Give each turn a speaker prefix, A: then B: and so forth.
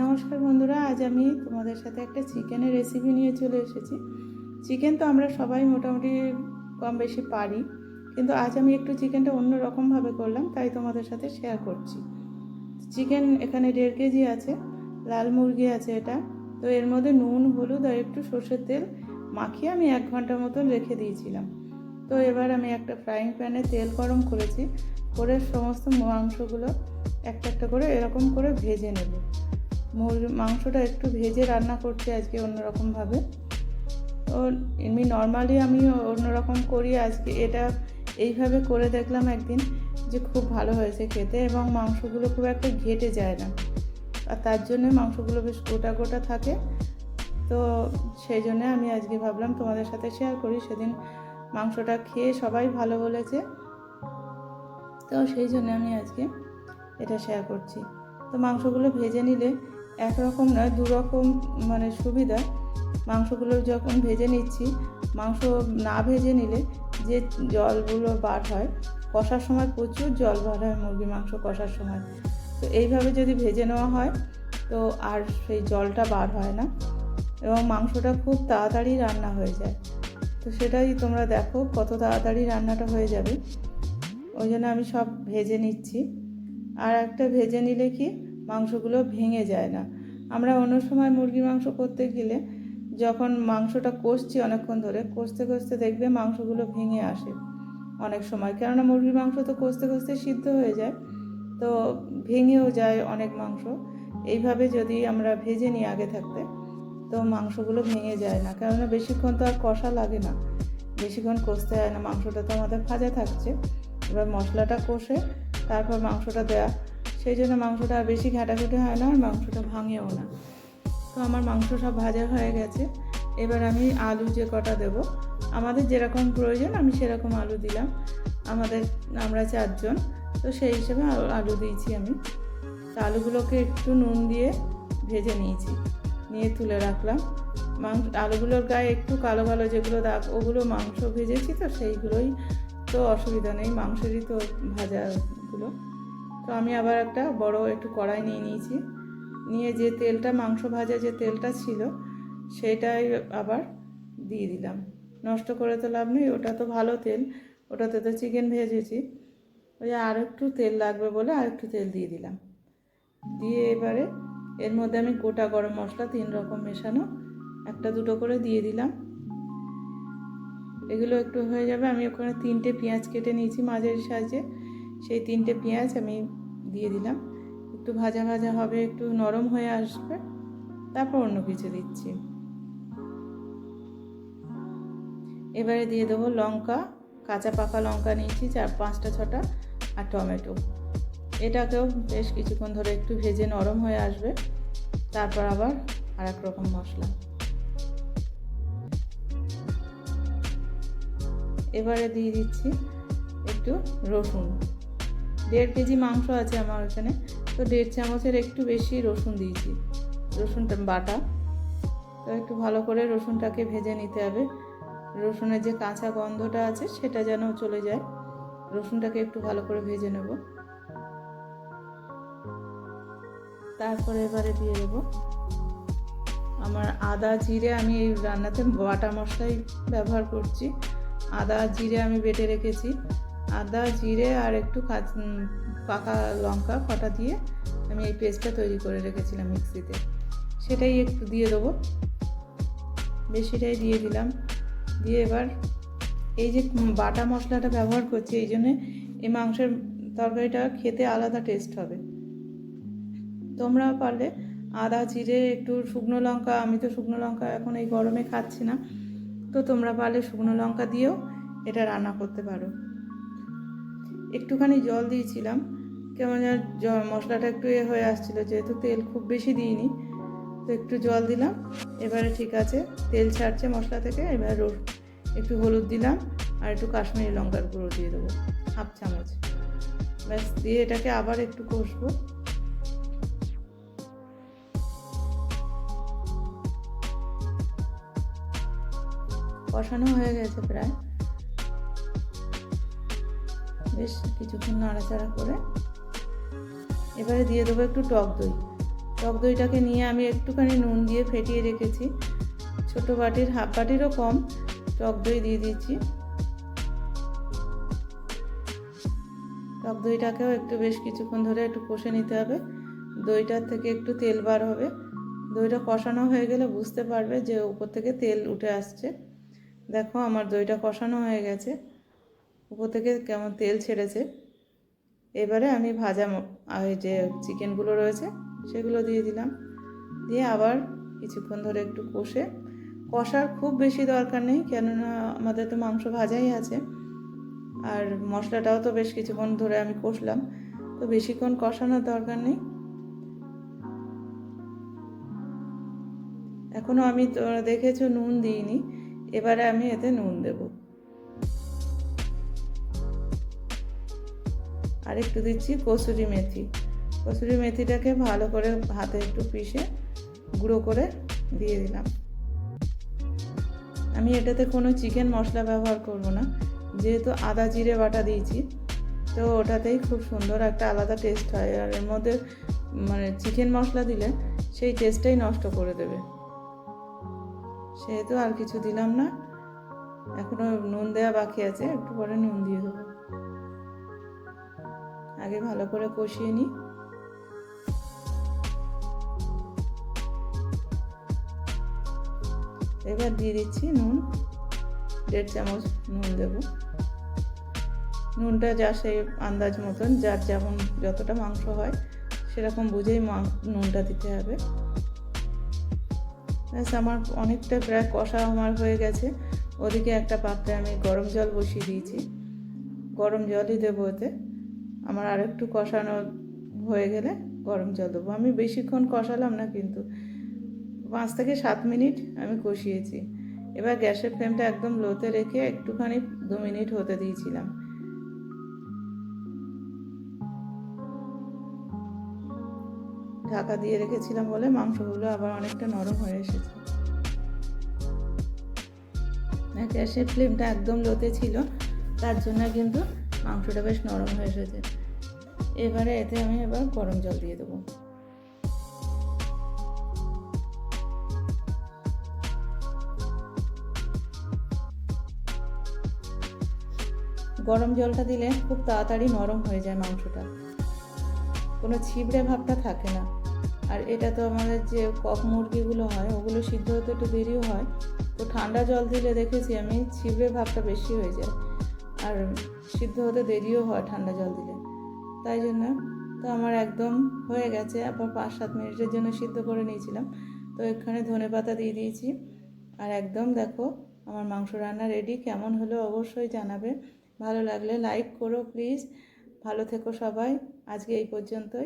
A: নমস্কার বন্ধুরা, আজ আমি তোমাদের সাথে একটা চিকেনের রেসিপি নিয়ে চলে এসেছি। চিকেন তো আমরা সবাই মোটামুটি কম বেশি পারি, কিন্তু আজ আমি একটু চিকেনটা অন্য রকমভাবে করলাম, তাই তোমাদের সাথে শেয়ার করছি। চিকেন এখানে দেড় কেজি আছে, লাল মুরগি আছে এটা। তো এর মধ্যে নুন, হলুদ আর একটু সর্ষের তেল মাখিয়ে আমি এক ঘণ্টার মতন রেখে দিয়েছিলাম। তো এবার আমি একটা ফ্রাইং প্যানে তেল গরম করেছি, করে সমস্ত মাংসগুলো একটা একটা করে এরকম করে ভেজে নেব। মুরগি, মাংসটা একটু ভেজে রান্না করছি আজকে অন্যরকমভাবে। তো এমনি নর্মালি আমি অন্যরকম করি আজকে। এটা এইভাবে করে দেখলাম একদিন যে খুব ভালো হয়েছে খেতে এবং মাংসগুলো খুব একটা ঘেটে যায় না। আর তার জন্য মাংসগুলো বেশ গোটা গোটা থাকে। তো সেই জন্য আমি আজকে ভাবলাম তোমাদের সাথে শেয়ার করি। সেদিন মাংসটা খেয়ে সবাই ভালো বলেছে। তো সেই জন্য আমি আজকে এটা শেয়ার করছি। তো মাংসগুলো ভেজে নিলে একরকম নয় দু রকম মানে সুবিধা। মাংসগুলো যখন ভেজে নিচ্ছি, মাংস না ভেজে নিলে যে জলগুলো বার হয়, কষার সময় প্রচুর জল বার হয় মুরগি মাংস কষার সময়। তো এইভাবে যদি ভেজে নেওয়া হয়, তো আর সেই জলটা বার হয় না এবং মাংসটা খুব তাড়াতাড়ি রান্না হয়ে যায়। তো সেটাই তোমরা দেখো কত তাড়াতাড়ি রান্নাটা হয়ে যাবে। ওই জন্য আমি সব ভেজে নিচ্ছি। আর একটা ভেজে নিলে কি মাংসগুলো ভেঙে যায় না। আমরা অন্য সময় মুরগি মাংস করতে গেলে যখন মাংসটা কষছি অনেকক্ষণ ধরে, কষতে কষতে দেখবে মাংসগুলো ভেঙে আসে অনেক সময়। কেননা মুরগির মাংস তো কষতে কষতে সিদ্ধ হয়ে যায়, তো ভেঙেও যায় অনেক মাংস। এইভাবে যদি আমরা ভেজে নিই আগে থাকতে, তো মাংসগুলো ভেঙে যায় না। কেননা বেশিক্ষণ তো আর কষা লাগে না। বেশিক্ষণ কষতে হয় না। মাংসটা তো আমাদের ভাজা থাকছে। এবার মশলাটা কষে তারপর মাংসটা দেয়া সেই জন্য মাংসটা আর বেশি ঘাটাঘুটি হয় না, আর মাংসটা ভাঙেও না। তো আমার মাংস সব ভাজা হয়ে গেছে। এবার আমি আলু যে কটা দেব, আমাদের যেরকম প্রয়োজন আমি সেরকম আলু দিলাম। আমাদের, আমরা চারজন, তো সেই হিসেবে আলু- দিয়েছি আমি। তো আলুগুলোকে একটু নুন দিয়ে ভেজে নিয়েছি, নিয়ে তুলে রাখলাম। মাংস, আলুগুলোর গায়ে একটু কালো কালো যেগুলো দাগ, ওগুলো মাংস ভেজেছি তো সেইগুলোই, তো অসুবিধা নেই, মাংসেরই তো ভাজাগুলো। তো আমি আবার একটা বড় একটু কড়াই নিয়ে নিয়েছি। নিয়ে যে তেলটা, মাংস ভাজা যে তেলটা ছিল, সেটাই আবার দিয়ে দিলাম। নষ্ট করে তো লাভ নেই, ওটা তো ভালো তেল। ওটাতে তো চিকেন ভেজেছি। ওই আর একটু তেল লাগবে বলে আর একটু তেল দিয়ে দিলাম। দিয়ে এবারে এর মধ্যে আমি গোটা গরম মশলা, তিন রকম মেশানো, একটা দুটো করে দিয়ে দিলাম। এগুলো একটু হয়ে যাবে। আমি ওখানে তিনটে পেঁয়াজ কেটে নিয়েছি মাঝারি সাইজে। সেই তিনটে পেঁয়াজ আমি দিয়ে দিলাম। একটু ভাজা ভাজা হবে, একটু নরম হয়ে আসবে। তারপর অন্য কিছু দিচ্ছি। এবারে দিয়ে দেবো লঙ্কা, কাঁচা পাকা লঙ্কা নিয়েছি, চার, পাঁচটা, ছটা, আর টমেটো। এটাকেও বেশ কিছুক্ষণ ধরে একটু ভেজে নরম হয়ে আসবে। তারপর আবার আর এক রকম মশলা। এবারে দিয়ে দিচ্ছি একটু রসুন। দেড় কেজি মাংস আছে আমার এখানে তো দেড় চামচের একটু বেশি রসুন দিয়েছি। রসুনটা বাটা। তো একটু ভালো করে রসুনটাকে ভেজে নিতে হবে। রসুনের যে কাঁচা গন্ধটা আছে, সেটা যেন চলে যায়। রসুনটাকে একটু ভালো করে ভেজে নেব। তারপরে এবারে দিয়ে দেবো। আমার আদা জিরে আমি এই রান্নাতে বাটা মশলাই ব্যবহার করছি। আদা জিরে আমি বেটে রেখেছি। আদা, জিরে আর একটু পাকা লঙ্কা কটা দিয়ে আমি এই পেস্টটা তৈরি করে রেখেছিলাম মিক্সিতে। সেটাই একটু দিয়ে দেবো। বেশিটাই দিয়ে দিলাম। দিয়ে এবার এই যে বাটা মশলাটা ব্যবহার করছি, এই জন্যে এই মাংসের তরকারিটা খেতে আলাদা টেস্ট হবে। তোমরা পারলে আদা, জিরে, একটু শুকনো লঙ্কা, আমি তো শুকনো লঙ্কা এখন এই গরমে খাচ্ছি না। তো তোমরা পারলে শুকনো লঙ্কা দিয়েও এটা রান্না করতে পারো। একটুখানি জল দিয়েছিলাম। কেমন যেন মশলাটা একটু এ হয়ে আসছিল, যেহেতু তেল খুব বেশি দিইনি। তো একটু জল দিলাম। এবারে ঠিক আছে, তেল ছাড়ছে মশলা থেকে, এবার একটু হলুদ দিলাম আর একটু কাশ্মীরি লঙ্কার গুঁড়ো দিয়ে দেবো, হাফ চামচ। ব্যাস, দিয়ে এটাকে আবার একটু কষবো। কষানো হয়ে গেছে প্রায়। বেশ কিছুক্ষণ নাড়াচাড়া করে। এবারে দিয়ে দেবো একটু টক দই। টক দইটাকে নিয়ে আমি একটুখানি নুন দিয়ে ফেটিয়ে রেখেছি। ছোট বাটির, হাফ বাটিরও কম টক দই দিয়ে দিয়েছি। টক দইটাকেও একটু বেশ কিছুক্ষণ ধরে একটু কষে নিতে হবে। দইটার থেকে একটু তেল বার হবে। দইটা কষানো হয়ে গেলে বুঝতে পারবে যে উপর থেকে তেল উঠে আসছে। দেখো আমার দইটা কষানো হয়ে গেছে। উপর থেকে কেমন তেল ছেড়েছে। এবারে আমি ভাজা ওই যে চিকেনগুলো রয়েছে, সেগুলো দিয়ে দিলাম। দিয়ে আবার কিছুক্ষণ ধরে একটু কষে, কষার খুব বেশি দরকার নেই, কেননা আমাদের তো মাংস ভাজাই আছে। আর মশলাটাও তো বেশ কিছুক্ষণ ধরে আমি কষলাম, তো বেশিক্ষণ কষানোর দরকার নেই। এখনও আমি দেখেছ নুন দিইনি, এবারে আমি এতে নুন দেব। আর একটু দিচ্ছি কসুরি মেথি। কসুরি মেথিটাকে ভালো করে হাতে একটু পিষে গুঁড়ো করে দিয়ে দিলাম। আমি এটাতে কোনো চিকেন মশলা ব্যবহার করব না। যেহেতু আদা জিরে বাটা দিয়েছি, তো ওটাতেই খুব সুন্দর একটা আলাদা টেস্ট হয়। আর এর মধ্যে মানে চিকেন মশলা দিলে সেই টেস্টটাই নষ্ট করে দেবে। সেহেতু আর কিছু দিলাম না। এখনও নুন দেওয়া বাকি আছে, একটু পরে নুন দিয়ে দেবো। আগে ভালো করে কষিয়ে নিই। এবার দিয়ে দিচ্ছি নুন, দেড় চামচ নুন দেব। নুনটা যা সেই আন্দাজ মতন, যার যেমন যতটা মাংস হয়, সেরকম বুঝেই নুনটা দিতে হবে। ব্যাস, আমার অনেকটা প্রায় কষা আমার হয়ে গেছে। ওদিকে একটা পাত্রে আমি গরম জল বসিয়ে দিয়েছি। গরম জলই দেবো এতে আমার আর একটু কষানো হয়ে গেলে গরম জল দেবো। আমি বেশিক্ষণ কষালাম না কিন্তু পাঁচ থেকে সাত মিনিট আমি কষিয়েছি। এবার গ্যাসের ফ্লেমটা একদম লোতে রেখে একটুখানি দু মিনিট হতে দিয়েছিলাম। ঢাকা দিয়ে রেখেছিলাম বলে মাংসগুলো আবার অনেকটা নরম হয়ে এসেছে। গ্যাসের ফ্লেমটা একদম লোতে ছিল, তার জন্য কিন্তু মাংসটা বেশ নরম হয়ে এসেছে। এবারে এতে আমি এবার গরম জল দিয়ে দেবো। গরম জলটা দিলে খুব তাড়াতাড়ি নরম হয়ে যায় মাংসটা। কোনো ছিবড়ে ভাবটা থাকে না। আর এটা তো আমাদের যে কক মুরগিগুলো হয়, ওগুলো সিদ্ধ হতে একটু দেরিও হয়। তো ঠান্ডা জল দিলে দেখেছি আমি ছিবড়ে ভাবটা বেশি হয়ে যায়। আর সিদ্ধ হতে দেরিও হয় ঠান্ডা জল দিলে। তাই জন্য তো আমার একদম হয়ে গেছে। আবার পাঁচ সাত মিনিটের জন্য সিদ্ধ করে নিয়েছিলাম। তো এখানে ধনে পাতা দিয়ে দিয়েছি। আর একদম দেখো, আমার মাংস রান্না রেডি কেমন হলো অবশ্যই জানাবে। ভালো লাগলে লাইক করো প্লিজ ভালো থেকো সবাই। আজকে এই পর্যন্তই।